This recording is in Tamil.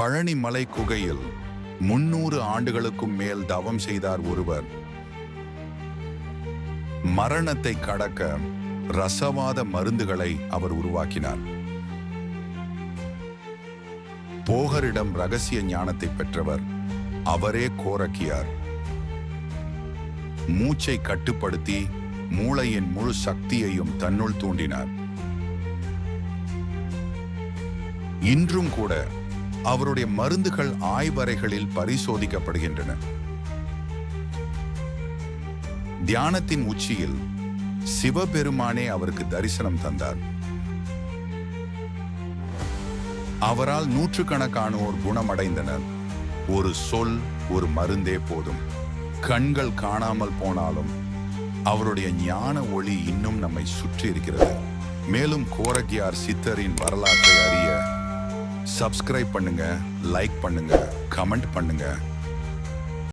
பழனி மலை குகையில் முன்னூறு ஆண்டுகளுக்கும் மேல் தவம் செய்தார் ஒருவர். மரணத்தை கடக்க ரசவாத மருந்துகளை அவர் உருவாக்கினார். போகரிடம் ரகசிய ஞானத்தை பெற்றவர் அவரே கோரக்கியார். மூச்சை கட்டுப்படுத்தி மூளையின் முழு சக்தியையும் தன்னுள் தூண்டினார். இன்றும் கூட அவருடைய மருந்துகள் ஆய்வறைகளில் பரிசோதிக்கப்படுகின்றன. தியானத்தின் உச்சியில் சிவபெருமானே அவருக்கு தரிசனம் தந்தார். அவரால் நூற்றுக்கணக்கானோர் குணமடைந்தனர். ஒரு சொல் ஒரு மருந்தே போதும். கண்கள் காணாமல் போனாலும் அவருடைய ஞான ஒளி இன்னும் நம்மை சுற்றி இருக்கிறது. மேலும் கோரக்கியார் சித்தரின் வரலாற்றை அறிய சப்ஸ்கிரைப் பண்ணுங்க லைக் பண்ணுங்க கமெண்ட் பண்ணுங்க.